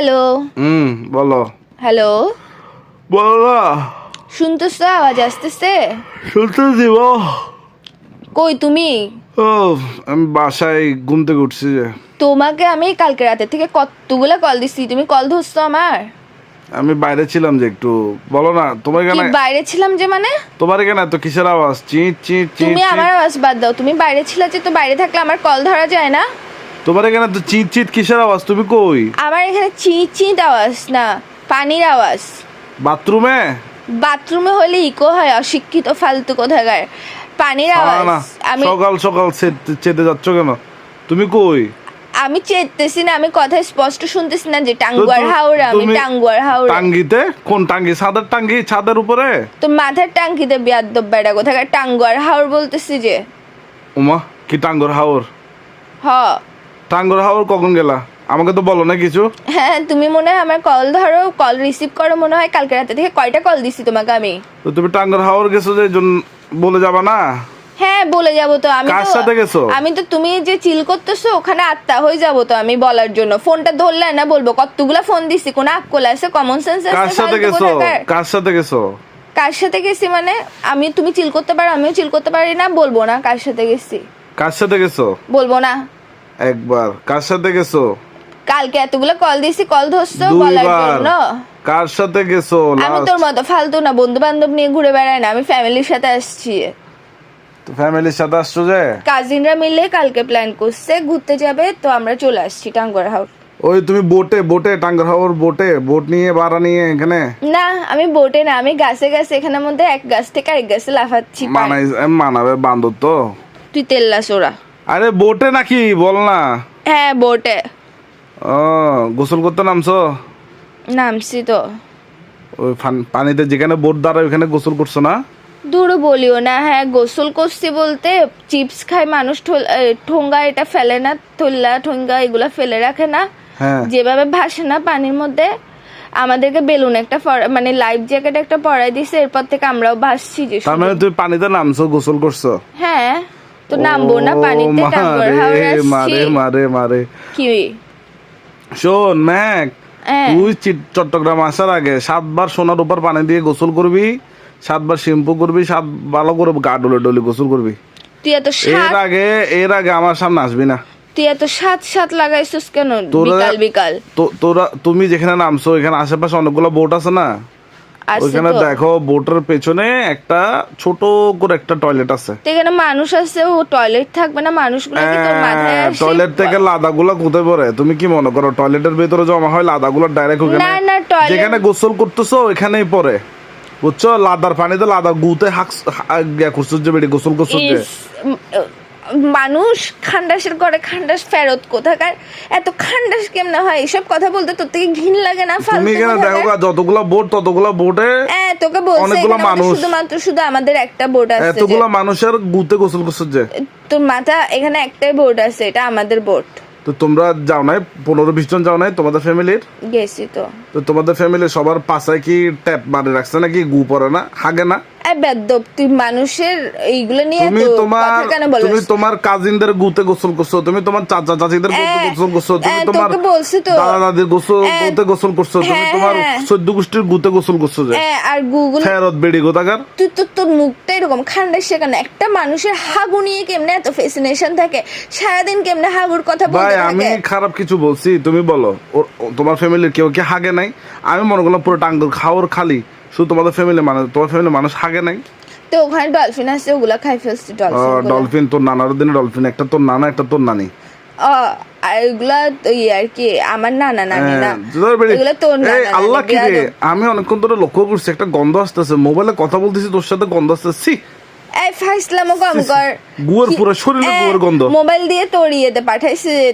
Hello. হুম বলো। Hello. বলো। না শুনতেছো? আওয়াজ আসতেছে? শুনতে দিব কই তুমি? ও আমি বাসায় ঘুম থেকে উঠছি যে। তোমাকে আমি কালকে রাতে থেকে কতগুলো কল দিছি? তুমি কল ধরছো আমার? আমি বাইরে ছিলাম যে একটু। বলো না তোমার কি এখানে বাইরে ছিলাম যে মানে? তোমার এখানে এত কিসের আওয়াজ? চিট চিট চিট তুমি আমার আওয়াজ বাদ দাও। তুমি বাইরে ছিলে যে তো বাইরে থাকলে আমার কল ধরা যায় না। তোমার এখানে তো চিট চিট কিসের আওয়াজ? তুমি কই? আমার এখানে চিট চিট আওয়াজ না পানির আওয়াজ। বাথরুমে? বাথরুমে হলে ইকো হয় অশিক্ষিত ফালতু কোথাকার। পানির আওয়াজ আমি সকাল সকাল চেতে- যাচ্ছ কেন? তুমি কই? আমি চেতেছি না আমি কথা স্পষ্ট শুনতেছি না যে টাঙ্গুয়ার হাওড়া আমি টাঙ্গুয়ার হাওড়া। টাঙ্গিতে? কোন টাঙ্গি? ছাদের টাঙ্গি? ছাদের উপরে? তো মাথার টাঙ্কিতে বিয়াদ্দব বেড়া কোথাকার? টাঙ্গুয়ার হাওড় বলতেছি যে। উমা কি টাঙ্গর হাওর হ। টাঙ্গর হাওর কখন গেলা? আমাকে তো বলো না কিছু। হ্যাঁ তুমি মনে হয় আমার কল ধরো কল রিসিভ করো মনে হয় কালকে রাতে থেকে কয়টা কল দিছি তোমাকে আমি? তো তুমি টাঙ্গর হাওর গেছো যে জন্য বলে যাবা না? হ্যাঁ বলে যাব তো। আমি কার সাথে গেছো? আমি তো তুমি যে চিল করতেছো ওখানে আত্মা হয়ে যাব তো আমি বলার জন্য। ফোনটা ধরলে না বলব কতগুলা ফোন দিছি কোনো আকল আছে? কমন সেন্স কার সাথে গেছো? কার সাথে গেছো? কার সাথে গেছি মানে আমি তুমি চিল করতে পারো আমিও চিল করতে পারি না বলব না কার সাথে গেছি। কার সাথে গেছো? বলব না। একবার। কার সাথে গেছো? কালকে এতগুলো কল দিছি কল ধরছো বলার জন্য? কার সাথে গেছো আমি তোর মতো ফালতু না বন্ধু বান্ধব নিয়ে ঘুরে বেড়াই না আমি ফ্যামিলির সাথে আসছি। তো ফ্যামিলির সাথে আসছো যে? কাজিনরা মিলে কালকে প্ল্যান করছে ঘুরতে যাবে তো আমরা চলে আসছি টাঙ্গর হাউস ওই তুমি বোটে বোটে টাঙ্গর হাওর বোটে বোট নিয়ে বাড়া নিয়ে এখানে? না আমি বোটে না আমি গাছে গাছে এখানে মধ্যে এক গাছ থেকে আরেক গাছে লাফাচ্ছি। মানাই মানাবে বান্ধব তো। তুই তেল্লা সোরা আরে বোটে নাকি? বল না। হ্যাঁ বোটে। ও গোসল করতে নামছো? নামছি তো। ওই পানিতে যেখানে বোট দাঁড়ায় ওখানে গোসল করছ না? দূর বলিও না হ্যাঁ গোসল করছি বলতে চিপস খায় মানুষ ঠোঙ্গা এটা ফেলে না থল্লা ঠোঙ্গা এগুলা ফেলে রাখে না। হ্যাঁ। যেভাবে ভাসে না পানির মধ্যে আমাদেরকে বেলুন একটা মানে লাইফ জ্যাকেট একটা পরাই দিছে এরপর থেকে আমরাও ভাসছি যে তার মানে তুমি পানিতে নামছো গোসল করছ? হ্যাঁ। তো নামবো না পানিতে হাওড় মারে মারে মারে কি? শোন ম্যাক। তুই চট্টগ্রাম আসার আগে সাতবার সোনার উপর পানি দিয়ে গোসল করবি সাতবার শ্যাম্পু করবি সাত ভালো করে গা ডলে ডলে গোসল করবি। তুই এত এর আগে এর আগে আমার সামনে আসবি না। তুই এত সাত সাত লাগাইছিস কেন তোরা- বিকাল বিকাল? তো তোরা তুমি যেখানে নামছো এখানে আশেপাশে অনেকগুলো বোট আছে না? আছে ওইখানে দেখো বোটের পেছনে একটা ছোট করে একটা টয়লেট আছে। এখানে মানুষ আছে ও টয়লেট থাকবে না মানুষগুলো কি তোর মাথায় আসে? টয়লেট থেকে লাদাগুলো কোথায় পড়ে? তুমি কি মনে করো টয়লেটের ভেতরে জমা হয় লাদাগুলো ডাইরেক্ট ওখানে? না, না, toilet- যেখানে গোসল করতেছো ওখানেই পড়ে। বুঝছ? লাদার পানিতে লাদা গুতে হাক গিয়া করছ যে বেড়ে গোসল করছ যে? মানুষ খান্ডাসের করে খান্ডাস ফেরত কোথাকার? এত খান্ডাস কেমনে হয়? এসব কথা বলতে তোর থেকে ঘিন লাগে না তুমি এখানে দেখো যতগুলা বোট ততগুলা বোটে হ্যাঁ তোকে বলছে অনেকগুলো মানুষ। শুধুমাত্র শুধু আমাদের একটা বোট আছে এতগুলা মানুষের গুতে গোসল করছ যে। তোর মাথা এখানে একটাই বোট আছে এটা আমাদের বোট। তো তোমরা যাও নাই পনেরো বিশ জন যাও নাই তোমাদের ফ্যামিলির? গেছি তো। তো তোমাদের ফ্যামিলির সবার পাশায় কি ট্যাপ মারে রাখছে নাকি? গু পরে না? হাগে না? তুই মানুষের এইগুলো নিয়ে তুমি তোমার তুমি তোমার কাজিনদের গুতে গোসল করছ তুমি তোমার চাচা চাচিদের গুতে গোসল করছ তুমি তোমার তোকে বলছি তো। দাদা দাদির গোসল গুতে গোসল করছ তুমি তোমার। গোষ্ঠীর গুতে গোসল করছ যে। আর গুগল ফেরত বেড়ি গোতাকার তুই তো তোর মুখটা এরকম খান্ডাস সেখানে একটা মানুষের হাগু নিয়ে কেমনে এত ফেসিনেশন থাকে? সারাদিন কেমনে হাগুর কথা ভাই আমি খারাপ কিছু বলছি তুমি বলো তোমার ফ্যামিলির কেউ কি হাগে নাই? আমি মনে করলাম পুরো টাঙ্গ খাওয়ার খালি। শুধু তোমাদের ফ্যামিলি মানুষ তোমার ফ্যামিলি মানুষ হাগে নাই? তো ওখানে ডলফিন আছে ওগুলা খাই ফেলছি ডলফিন ডলফিন তোর নানার দিনে ডলফিন একটা তোর নানা একটা তোর নানি। এগুলা ইয়ে আর কি আমার নানা নানি না। হ্যাঁ, তোর বেড়ি- এগুলা তোর আল্লাহ কি রে? আমি অনেকক্ষণ ধরে লক্ষ্য করছি একটা গন্ধ আসতেছে মোবাইলে কথা বলতেছি তোর সাথে গন্ধ আসতেছি। এই ফাইসলামও কম কর। গুয়ের পুরো শরীরে গন্ধ। মোবাইল দিয়ে তোর ইয়েতে পাঠাইছে